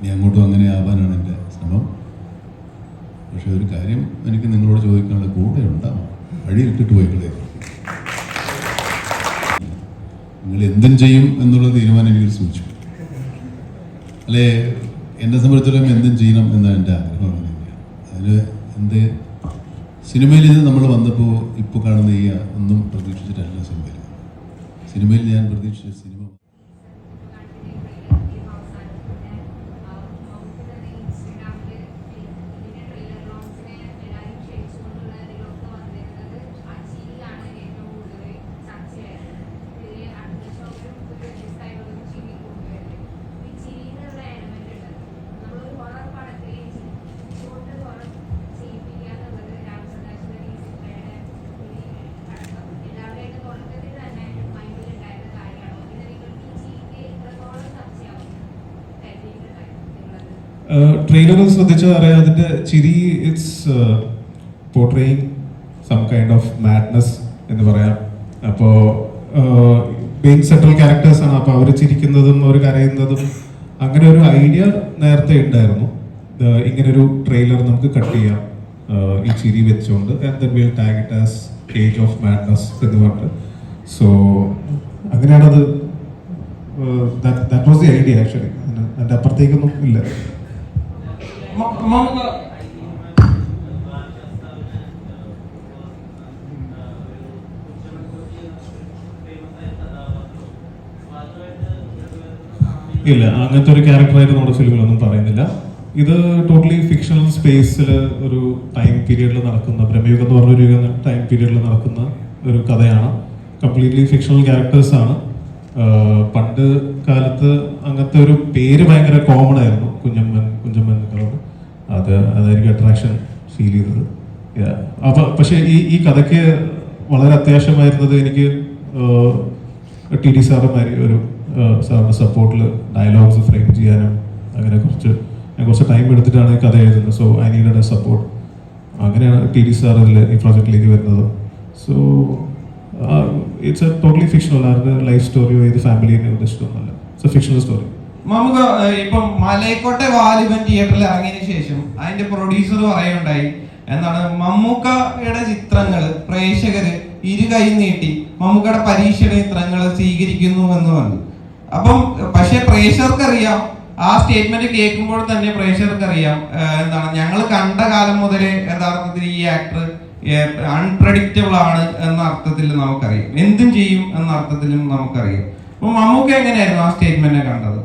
ഇനി അങ്ങോട്ടും അങ്ങനെ ആവാനാണ് എന്റെ ശ്രമം. പക്ഷെ ഒരു കാര്യം എനിക്ക് നിങ്ങളോട് ചോദിക്കാനുള്ള കൂടെ ഉണ്ടാവും വഴിയിലിട്ടിട്ട് പോയിക്കളെ നിങ്ങൾ എന്തും ചെയ്യും എന്നുള്ള തീരുമാനം എനിക്ക് സൂചിച്ചു. അല്ലേ? എന്നെ സംബന്ധിച്ചിടത്തോളം എന്തും ചെയ്യണം എന്നാണ് എന്റെ ആഗ്രഹം അങ്ങനെ തന്നെയാണ്. അതിന് എന്ത്? സിനിമയിൽ ഇത് നമ്മൾ വന്നപ്പോൾ ഇപ്പോൾ കാണുന്ന ഈ ഒന്നും പ്രതീക്ഷിച്ചിട്ടല്ല സിനിമയിൽ. സിനിമയിൽ ഞാൻ പ്രതീക്ഷിച്ച സിനിമ ട്രെയിലർ ശ്രദ്ധിച്ചാൽ അറിയാം അതിന്റെ ചിരി it's portraying some kind of madness എന്ന് പറയാം. അപ്പോ മെയിൻ സെൻട്രൽ ക്യാരക്ടേഴ്സ് ആണ്. അപ്പോൾ അവർ ചിരിക്കുന്നതും അവർ കരയുന്നതും അങ്ങനെ ഒരു ഐഡിയ നേരത്തെ ഉണ്ടായിരുന്നു. ഇങ്ങനൊരു ട്രെയിലർ നമുക്ക് കട്ട് ചെയ്യാം. ഈ ചിരി വെച്ചുകൊണ്ട് and tag it as age of madness എന്ന് പറഞ്ഞിട്ട്. So അങ്ങനെയാണത് that was the idea actually അതിന്റെ അപ്പുറത്തേക്കൊന്നും ഇല്ല. മ- ഇല്ല അങ്ങനത്തെ ഒരു ക്യാരക്ടറായിട്ട് നമ്മുടെ ഫിലിമിലൊന്നും പറയുന്നില്ല. ഇത് ടോട്ടലി ഫിക്ഷണൽ സ്പേസിൽ ഒരു ടൈം പീരീഡിൽ നടക്കുന്ന ബ്രഹ്മയുഗം എന്ന് പറഞ്ഞൊരു ടൈം പീരീഡിൽ നടക്കുന്ന ഒരു കഥയാണ്. കംപ്ലീറ്റ്ലി ഫിക്ഷണൽ ക്യാരക്ടേഴ്സ് ആണ്. പണ്ട് കാലത്ത് അങ്ങനത്തെ ഒരു പേര് ഭയങ്കര കോമൺ ആയിരുന്നു. കുഞ്ഞമ്മൻ കുഞ്ഞമ്മൻ പറഞ്ഞ് അത് അതായിരിക്കും അട്രാക്ഷൻ ഫീൽ ചെയ്തത്. അപ്പൊ പക്ഷേ ഈ ഈ കഥയ്ക്ക് വളരെ അത്യാവശ്യമായിരുന്നത് എനിക്ക് ടി ഡി സാറുമാരി ഒരു സാറിന്റെ സപ്പോർട്ടിൽ ഡയലോഗ്സ് ഫ്രെയിം ചെയ്യാനും അങ്ങനെ കുറച്ച് ഞാൻ കുറച്ച് ടൈം എടുത്തിട്ടാണ് ഈ കഥ എഴുതുന്നത്. So I need a support അങ്ങനെയാണ് ടി ഡി സാർ ഇതിൽ ഈ പ്രോജക്റ്റിലേക്ക് വരുന്നത്. So it's a totally fictional ആരുടെ ലൈഫ് സ്റ്റോറിയോ ഏത് ഫാമിലിയെ ഉദ്ദേശിച്ചൊന്നുമല്ല. It's a fictional story uh, ഇപ്പം മലയക്കോട്ടെ വാലിബൻ തിയേറ്ററിൽ ഇറങ്ങിയതിനു ശേഷം അതിന്റെ പ്രൊഡ്യൂസർ പറയുണ്ടായി എന്താണ്? മമ്മൂക്കയുടെ ചിത്രങ്ങൾ പ്രേക്ഷകര് ഇരു കൈ നീട്ടി മമ്മൂക്കയുടെ പരീക്ഷയുടെ ചിത്രങ്ങൾ സ്വീകരിക്കുന്നു എന്ന് പറഞ്ഞു. അപ്പം പക്ഷെ പ്രേക്ഷകർക്കറിയാം ആ സ്റ്റേറ്റ്മെന്റ് കേൾക്കുമ്പോൾ തന്നെ പ്രേക്ഷകർക്കറിയാം എന്താണ്? ഞങ്ങൾ കണ്ട കാലം മുതലേ യഥാർത്ഥത്തിൽ ഈ ആക്ടർ അൺപ്രഡിക്റ്റബിൾ ആണ് എന്ന അർത്ഥത്തിൽ നമുക്കറിയാം. എന്തും ചെയ്യും എന്ന അർത്ഥത്തിലും നമുക്കറിയാം. അപ്പൊ മമ്മൂക്ക എങ്ങനെയായിരുന്നു ആ സ്റ്റേറ്റ്മെന്റ് കണ്ടത്?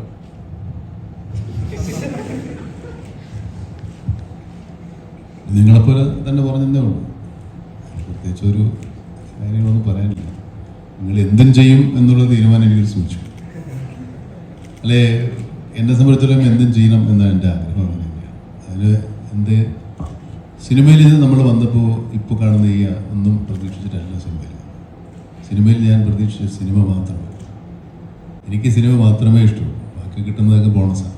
നിങ്ങളെപ്പോലെ തന്നെ പറഞ്ഞതേ ഉള്ളൂ. പ്രത്യേകിച്ച് ഒരു കാര്യങ്ങളൊന്നും പറയാനില്ല. നിങ്ങൾ എന്തും ചെയ്യും എന്നുള്ള തീരുമാനം എനിക്ക് സൂചിച്ചു. അല്ലെ? എന്നെ സംബന്ധിച്ചിടത്തോളം എന്തും ചെയ്യണം എന്നാണ് എന്റെ ആഗ്രഹം അങ്ങനെ തന്നെയാണ്. അതിന് എന്റെ സിനിമയിൽ നിന്ന് നമ്മൾ വന്നപ്പോൾ ഇപ്പോൾ കാണുന്ന ഈ ഒന്നും പ്രതീക്ഷിച്ചിട്ടല്ല സിനിമയിൽ. സിനിമയിൽ ഞാൻ പ്രതീക്ഷിച്ച സിനിമ മാത്രമേ എനിക്ക് സിനിമ മാത്രമേ ഇഷ്ടമുള്ളൂ. ബാക്കി കിട്ടുന്നതൊക്കെ ബോണസാണ്.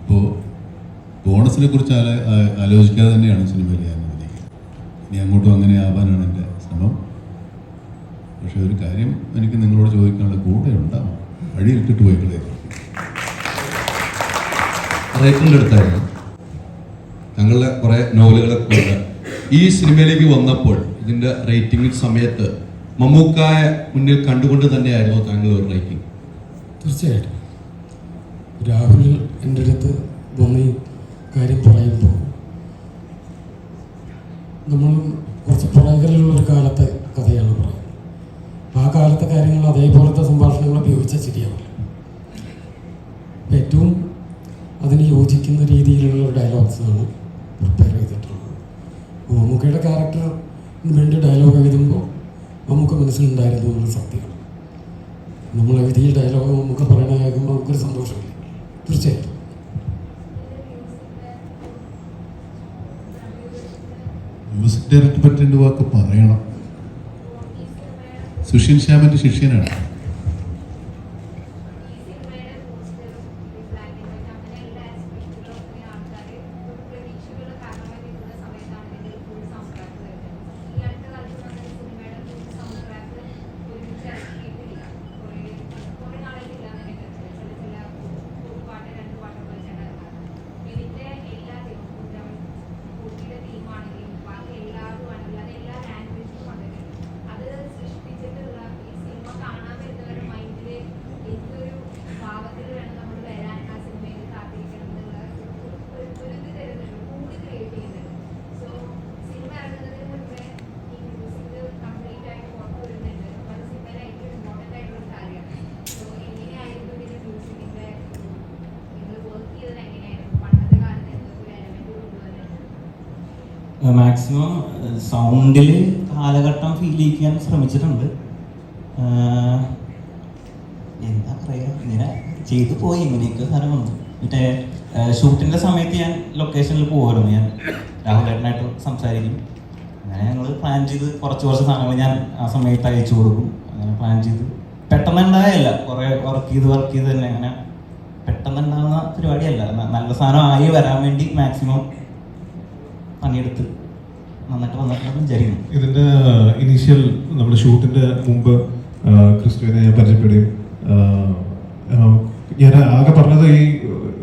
അപ്പോൾ ബോണസിനെ കുറിച്ച് ആല ആലോചിക്കാതെ തന്നെയാണ് സിനിമയിൽ ഞാൻ ഉദ്ദേശിക്കുന്നത് ഇനി അങ്ങോട്ടും അങ്ങനെ ആവാനാണ് എന്റെ ശ്രമം. പക്ഷെ ഒരു കാര്യം എനിക്ക് നിങ്ങളോട് ചോദിക്കാനുള്ള കൂടെ ഉണ്ടാവും വഴിയിലിട്ടിട്ട് പോയിക്കളെ റൈറ്ററിന്റെ അടുത്തായിരുന്നു. ഞങ്ങളുടെ കുറേ നോവലുകളൊക്കെ ഉണ്ട് ഈ സിനിമയിലേക്ക് വന്നപ്പോൾ ഇതിന്റെ റേറ്റിംഗ് സമയത്ത് മമ്മൂക്കായ മുന്നിൽ കണ്ടുകൊണ്ട് തന്നെയായിരുന്നു താങ്കൾ ഒരു റേറ്റിംഗ്. തീർച്ചയായിട്ടും. രാഹുൽ എന്റെ അടുത്ത് വന്ന് ഈ കാര്യം പറയുമ്പോൾ നമ്മൾ കുറച്ച് പുറകിലുള്ളൊരു കാലത്തെ കഥയാണ് പറയുന്നത്. ആ കാലത്തെ കാര്യങ്ങൾ അതേപോലത്തെ സംഭാഷണങ്ങൾ ഉപയോഗിച്ച ശരിയാവില്ല. അപ്പം ഏറ്റവും അതിന് യോജിക്കുന്ന രീതിയിലുള്ള ഡയലോഗ്സാണ് പ്രിപ്പയർ ചെയ്തിട്ടുള്ളത്. മമ്മൂക്കയുടെ ക്യാരക്ടറിന് വേണ്ടി ഡയലോഗ് എഴുതുമ്പോൾ നമുക്ക് മനസ്സിലുണ്ടായിരുന്നു എന്നുള്ള സത്യമാണ് നമ്മൾ എഴുതിയ ഡയലോഗ് നമുക്ക് പറയണ കേൾക്കുമ്പോൾ നമുക്കൊരു സന്തോഷമില്ല? തീർച്ചയായിട്ടും. ഡയറക്ടർ പറ്റി വാക്ക് പറയണം. സുഷീൻ ശ്യാമിന്റെ ശിഷ്യനാണ് ഈ സിനിമയുടെ പോസ്റ്ററും ബ്ലാക്ക് ആൻഡ് വൈറ്റ് അങ്ങനെ എല്ലാ ആസ്പെക്റ്റിലും ഒത്തിരി ആൾക്കാർ പ്രതീക്ഷകൾ കാരണമായി നിൽക്കുന്ന സമയത്താണ് ഇതിന്റെ ഫുൾ സൗണ്ട് ട്രാക്ക് വരുന്നത് ഈ അടുത്ത കാലത്ത് വന്ന സിനിമയുടെ ഫുൾ സൗണ്ട് ട്രാക്ക് ഒരുമിച്ച് ഇറക്കിയിട്ടില്ല കുറേ കുറേ നാളായിട്ടില്ല അങ്ങനെ ചില ചില ഒരു പാട്ട് രണ്ട് പാട്ടൊക്കെ വെച്ചാണ് ഇറങ്ങാറ് മാക്സിമം സൗണ്ടിൽ കാലഘട്ടം ഫീൽ ചെയ്യിക്കാൻ ശ്രമിച്ചിട്ടുണ്ട്. എന്താ പറയുക ഇങ്ങനെ ചെയ്തു പോയി ഇങ്ങനെയൊക്കെ സാധനം വന്നു മറ്റേ ഷൂട്ടിന്റെ സമയത്ത് ഞാൻ ലൊക്കേഷനിൽ പോകുമായിരുന്നു ഞാൻ രാഹുലേട്ടനായിട്ട് സംസാരിക്കും. അങ്ങനെ ഞങ്ങൾ പ്ലാൻ ചെയ്ത് കുറച്ച് കുറച്ച് സാധനങ്ങൾ ഞാൻ ആ സമയത്ത് അയച്ചു കൊടുക്കും. അങ്ങനെ പ്ലാൻ ചെയ്ത്. പെട്ടെന്ന് ഉണ്ടായല്ല കുറേ വർക്ക് ചെയ്ത് വർക്ക് ചെയ്ത് തന്നെ. അങ്ങനെ പെട്ടെന്ന് ഉണ്ടാകുന്ന പരിപാടിയല്ല നല്ല സാധനം ആയി വരാൻ വേണ്ടി മാക്സിമം പണിയെടുത്ത് നന്നായിട്ട് വന്നിട്ടുണ്ടെന്ന് വിചാരിക്കുന്നു. ഇതിന്റെ ഇനീഷ്യൽ നമ്മുടെ ഷൂട്ടിന്റെ മുമ്പ് ക്രിസ്തുവിനെ ഞാൻ പരിചയപ്പെടുകയും ഞാൻ ആകെ പറഞ്ഞത് ഈ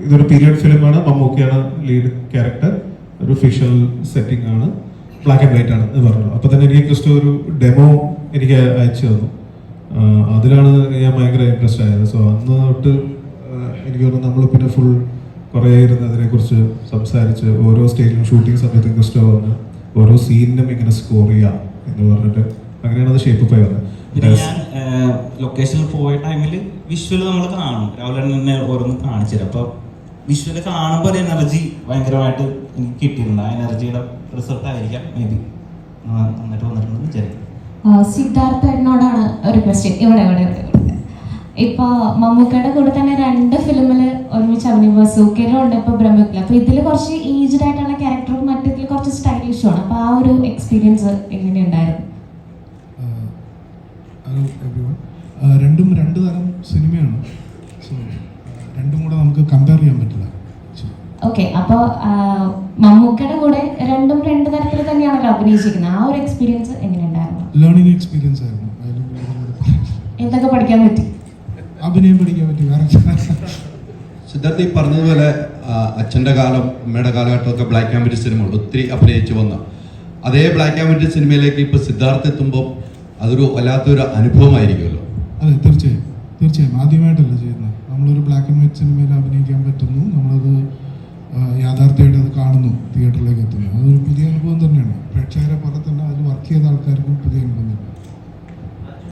ഇതൊരു പീരിയഡ് ഫിലിമാണ് മമ്മൂക്കിയാണ് ലീഡ് ക്യാരക്ടർ ഒരു ഫിഷൽ സെറ്റിംഗ് ആണ്. ബ്ലാക്ക് ആൻഡ് വൈറ്റ് ആണ് എന്ന് പറഞ്ഞു അപ്പോൾ തന്നെ എനിക്ക് ക്രിസ്റ്റോ ഒരു ഡെമോ എനിക്ക് അയച്ചു തന്നു. അതിലാണ് ഞാൻ ഭയങ്കര ഇൻട്രസ്റ്റ് ആയത്. സോ അന്ന് തൊട്ട് എനിക്ക് തോന്നുന്നു നമ്മൾ പിന്നെ ഫുൾ കുറേ ഇരുന്ന് അതിനെക്കുറിച്ച് സംസാരിച്ച് ഓരോ സ്റ്റേജിലും ഷൂട്ടിംഗ് സമയത്തും ക്രിസ്റ്റോ വന്ന് ഓരോ സീനിനും ഇങ്ങനെ സ്കോർ ചെയ്യാം എന്ന് പറഞ്ഞിട്ട് അങ്ങനെയാണ് അത് ഷേപ്പ് പോയി പിന്നെ വന്നത് ഞാൻ ലൊക്കേഷനിൽ പോയ ടൈമിൽ വിഷ്വൽ നമ്മൾ കാണും. രാവിലെ തന്നെ ഓരോന്ന് കാണിച്ചു തരാം. അപ്പോൾ വിഷ്വൽ കാണുമ്പോൾ ഒരു എനർജി ഭയങ്കരമായിട്ട് എനിക്ക് കിട്ടിയിട്ടുണ്ട്. ആ എനർജിയുടെ റിസൾട്ട് ആയിരിക്കാം മേ ബി നന്നായിട്ട് വന്നിട്ടുണ്ടെന്ന് വിചാരിക്കും ആ, സിദ്ധാർത്ഥേട്ടനോടാണ് ഒരു ക്വസ്റ്റ്യൻ ഇവിടെ ഇവിടെ. ഇപ്പൊ മമ്മൂക്കയുടെ കൂടെ തന്നെ രണ്ട് ഫിലിമിൽ ഒരുമിച്ച് അഭിനയിക്കുക സൂക്കേലുണ്ട് ഇപ്പൊ ബ്രഹ്മത്തിൽ അപ്പൊ ഇതിൽ കുറച്ച് ഏജ്ഡ് ആയിട്ടുള്ള ക്യാരക്ടറും മറ്റേതിൽ കുറച്ച് സ്റ്റൈലിഷും ആണ്. അപ്പൊ ആ ഒരു എക്സ്പീരിയൻസ് എങ്ങനെയുണ്ടായിരുന്നു ഹലോ രണ്ടും രണ്ട് തരം സിനിമയാണ് സോ രണ്ടും കൂടെ നമുക്ക് കമ്പയർ ചെയ്യാൻ പറ്റില്ല. ഓക്കെ അപ്പോൾ മമ്മൂക്കയുടെ കൂടെ രണ്ടും രണ്ട് തരത്തിൽ തന്നെയാണല്ലോ അഭിനയിച്ചിരിക്കുന്നത്. ആ ഒരു എക്സ്പീരിയൻസ് എങ്ങനെയുണ്ടായിരുന്നു ലേണിംഗ് എക്സ്പീരിയൻസ് ആയിരുന്നു. എന്തൊക്കെ പഠിക്കാൻ പറ്റി? അഭിനയം പഠിക്കാൻ പറ്റി വേറെ സിദ്ധാർത്ഥ് ഈ പറഞ്ഞതുപോലെ അച്ഛന്റെ കാലം അമ്മയുടെ കാലഘട്ടമൊക്കെ ബ്ലാക്ക് ആൻഡ് വൈറ്റ് സിനിമകൾ ഒത്തിരി അഭിനയിച്ചു വന്ന. അതേ ബ്ലാക്ക് ആൻഡ് വൈറ്റ് സിനിമയിലേക്ക് ഇപ്പോൾ സിദ്ധാർത്ഥ് എത്തുമ്പോൾ അതൊരു വല്ലാത്തൊരു അനുഭവമായിരിക്കുമല്ലോ. അതെ തീർച്ചയായും. തീർച്ചയായും. ആദ്യമായിട്ടല്ല ചെയ്യുന്നത്. നമ്മളൊരു ബ്ലാക്ക് ആൻഡ് വൈറ്റ് സിനിമയിൽ അഭിനയിക്കാൻ പറ്റുന്നു. നമ്മളത് യാഥാർത്ഥ്യമായിട്ട് അത് കാണുന്നു തിയേറ്ററിലേക്ക് എത്തുന്നു. അതൊരു പുതിയ അനുഭവം തന്നെയാണ്. പ്രേക്ഷകരെ പോലെ തന്നെ അതിൽ വർക്ക് ചെയ്ത ആൾക്കാർക്കും പുതിയ അനുഭവം തന്നെയാണ്.